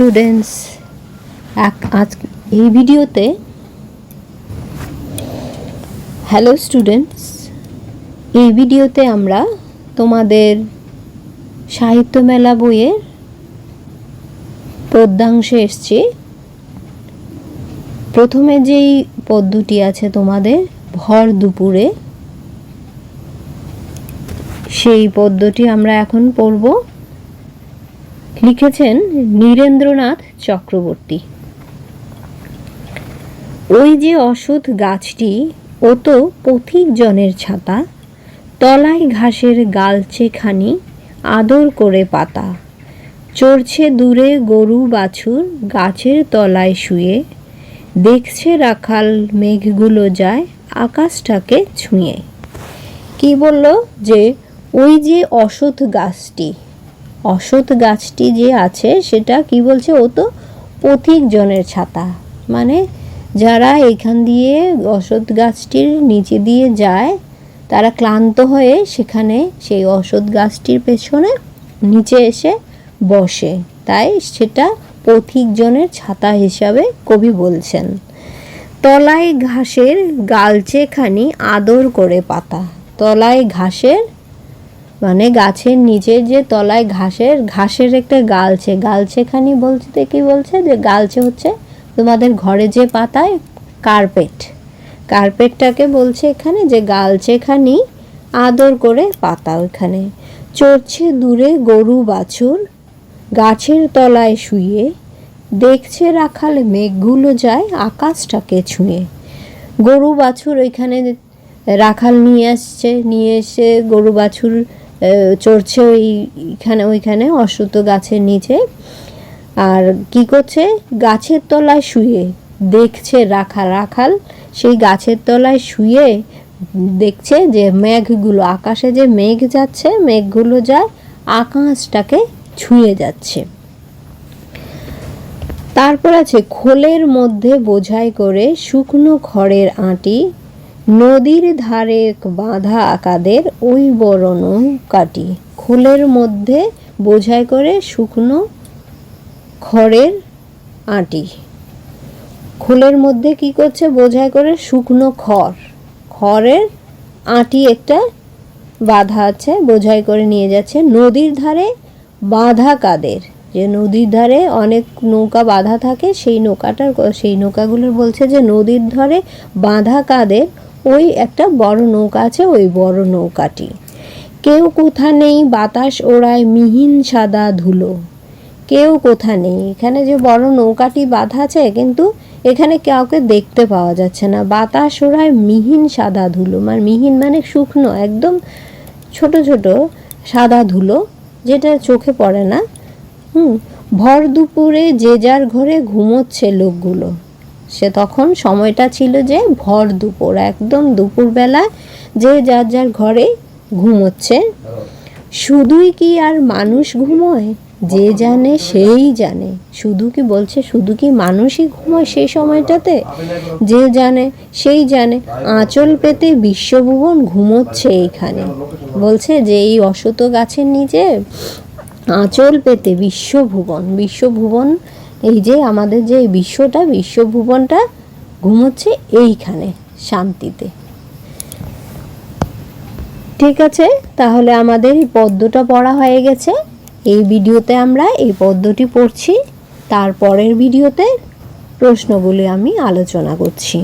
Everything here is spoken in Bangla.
স্টুডেন্টস এক আজ এই ভিডিওতে হ্যালো স্টুডেন্টস এই ভিডিওতে আমরা তোমাদের সাহিত্য মেলা বইয়ের পদ্যাংশে এসছি। প্রথমে যেই পদ্যটি আছে তোমাদের, ভর দুপুরে, সেই পদ্যটি আমরা এখন পড়ব। লিখেছেন নীরেন্দ্রনাথ চক্রবর্তী। ওই যে অসৎ গাছটি, ও তো পথিক জনের ছাতা, তলায় ঘাসের গালচে খানি, আদর করে পাতা। চড়ছে দূরে গরু বাছুর গাছের তলায় শুয়ে, দেখছে রাখাল মেঘগুলো যায় আকাশটাকে ছুঁয়ে। কি বলল যে, ওই যে অসৎ গাছটি অসৎ গাছটি যে আছে, সেটা কি বলছে? ও তো পথিক জনের ছাতা। মানে যারা এখান দিয়ে অসৎ গাছটির নিচে দিয়ে যায়, তারা ক্লান্ত হয়ে সেখানে সেই অসৎ গাছটির পেছনে নিচে এসে বসে। তাই সেটা পথিক জনের ছাতা হিসাবে কবি বলছেন। তলায় ঘাসের গালচে খানি আদর করে পাতা। তলায় ঘাসের মানে গাছের নিচের যে তলায় ঘাসের ঘাসের একটা গালছে। গালছেখানি বলতে কি বলছে? যে গালছে হচ্ছে তোমাদের ঘরে যে পাতায় কার্পেট কার্পেটটাকে বলছে এখানে যে গালছেখানি আদর করে পাতা ওইখানে। চড়ছে দূরে গরু বাছুর, গাছের তলায় শুয়ে, দেখছে রাখাল মেঘগুলো যায় আকাশটাকে ছুঁয়ে। গরু বাছুর ওইখানে রাখাল নিয়ে আসছে, নিয়ে এসে গরু বাছুর চড়ছে ওইখানে ওইখানে অশ্বত গাছের নিচে। আর কি করছে? গাছের তলায় শুয়ে দেখছে রাখাল। রাখাল সেই গাছের তলায় শুয়ে দেখছে যে মেঘগুলো, আকাশে যে মেঘ যাচ্ছে, মেঘগুলো যায় আকাশটাকে ছুঁয়ে যাচ্ছে। তারপর আছে, খোলের মধ্যে বোঝাই করে শুকনো খড়ের আঁটি নদীর ধারে বাঁধা আকাদের ওই বড় নৌকাটি খোলের মধ্যে বোঝাই করে শুকনো খড়ের আঁটি। খোলের মধ্যে কি করছে? বোঝাই করে শুকনো খড়। খড়ের আঁটি একটা বাঁধা আছে, বোঝাই করে নিয়ে যাচ্ছে নদীর ধারে বাঁধা কাদের যে নদীর ধারে অনেক নৌকা বাঁধা থাকে, সেই নৌকাটার সেই নৌকাগুলোর বলছে যে নদীর ধারে বাঁধা কাদের ওই একটা বড় নৌকা আছে, ওই বড় নৌকাটি। কেউ কোথা নেই, বাতাস ওড়ায় মিহিন সাদা ধুলো। কেউ কোথা নেই, এখানে যে বড় নৌকাটি বাঁধা আছে, কিন্তু এখানে কাউকে দেখতে পাওয়া যাচ্ছে না। বাতাস ওড়ায় মিহিন সাদা ধুলো মানে মিহিন মানে শুকনো, একদম ছোট ছোট সাদা ধুলো, যেটা চোখে পড়ে না। হুম, ভর দুপুরে যে যার ঘরে ঘুমোচ্ছে লোকগুলো। সে তখন সময়টা ছিল যে ভর দুপুর, একদম দুপুরবেলা যে যার যার ঘরে ঘুমোচ্ছে। শুধুই কি আর মানুষ ঘুমোয়? যে জানে সেই জানে। শুধু কি বলছে? শুধু কি মানুষই ঘুমোয় সেই সময়টাতে? যে জানে সেই জানে। আঁচল পেতে বিশ্বভুবন ঘুমোচ্ছে এইখানে। বলছে যে এই অসত গাছের নিচে আঁচল পেতে বিশ্বভুবন। বিশ্বভুবন এই যে আমাদের যে বিশ্বটা, বিশ্বভুবনটা ঘুমোচ্ছে এইখানে, শান্তিতে। ঠিক আছে, তাহলে আমাদের এই পদ্মটা পড়া হয়ে গেছে। এই ভিডিওতে আমরা এই পদ্মটি পড়ছি। তারপরের ভিডিওতে প্রশ্নগুলি আমি আলোচনা করছি।